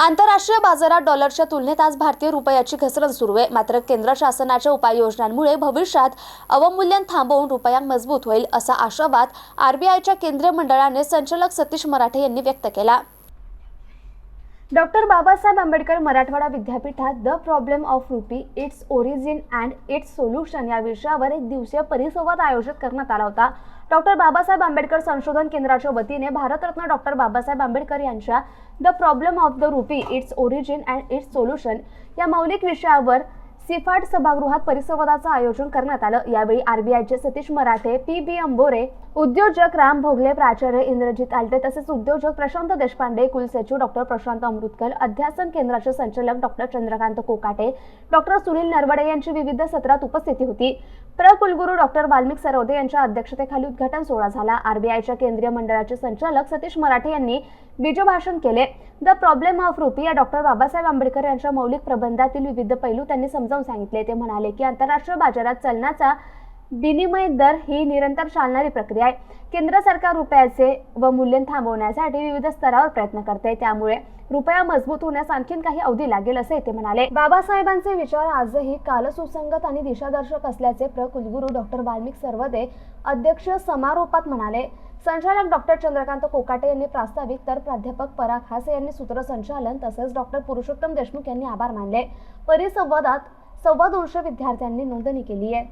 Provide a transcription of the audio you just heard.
आंतरराष्ट्रीय बाजारात डॉलरच्या तुलनेत आज भारतीय रुपयाची घसरण सुरू आहे. मात्र केंद्र शासनाच्या उपाययोजनांमुळे भविष्यात अवमूल्यन थांबवून रुपया मजबूत होईल असा आशावाद आरबीआयच्या केंद्रीय मंडळाने संचालक सतीश मराठे यांनी व्यक्त केला. डॉक्टर बाबासाहेब आंबेडकर मराठवाडा विद्यापीठात the problem of rupee its origin and its solution या विषयावर एक दिवसीय परिसंवाद आयोजित करण्यात आला होता. डॉक्टर बाबासाहेब आंबेडकर संशोधन केंद्राच्या वतीने भारतरत्न डॉक्टर बाबासाहेब आंबेडकर यांच्या the problem of the rupee its origin and its solution या मौलिक विषयावर सिफाट सभागृहात परिसंवादाचं आयोजन करण्यात आलं. यावेळी आरबीआयचे सतीश मराठे पी बी अंबोरे उद्योजक राम भोगले प्राचार्य इंद्रजित आलटे तसेच उद्योजक प्रशांत देशपांडे कुलसचिव डॉक्टर प्रशांत अमृतकर अध्यासन केंद्राचे संचालक डॉक्टर चंद्रकांत कोकाटे डॉक्टर सुनील नरवडे यांची विविध सत्रात उपस्थिती होती. प्र कुलगुरू डॉक्टर वाल्मिक सरोदे यांच्या अध्यक्षतेखाली उद्घाटन सोहळा झाला. आरबीआयच्या केंद्रीय मंडळाचे संचालक सतीश मराठे यांनी बीजभाषण केले. द प्रॉब्लेम ऑफ रुपी या डॉक्टर बाबासाहेब आंबेडकर यांच्या मौलिक प्रबंधातील विविध पैलू त्यांनी समजावून सांगितले. ते म्हणाले की आंतरराष्ट्रीय बाजारात चलनाचा विनिमय दर ही निरंतर चालणारी प्रक्रिया आहे. केंद्र सरकार रुपयाचे व मूल्य थांबवण्यासाठी विविध स्तरावर प्रयत्न करते. त्यामुळे रुपया मजबूत होण्यास आणखीन काही अवधी लागेल असे ते म्हणाले. बाबासाहेबांचे विचार आजही कालसुसंगत आणि दिशादर्शक असल्याचे प्र कुलगुरू डॉक्टर वाल्मिक सर्वदे अध्यक्ष समारोपात म्हणाले. संचालक डॉक्टर चंद्रकांत कोकाटे यांनी प्रास्ताविक तर प्राध्यापक पराग हासे यांनी सूत्रसंचालन तसेच डॉक्टर पुरुषोत्तम देशमुख यांनी आभार मानले. परिसंवादात सव्वा दोनशे विद्यार्थ्यांनी नोंदणी केली आहे.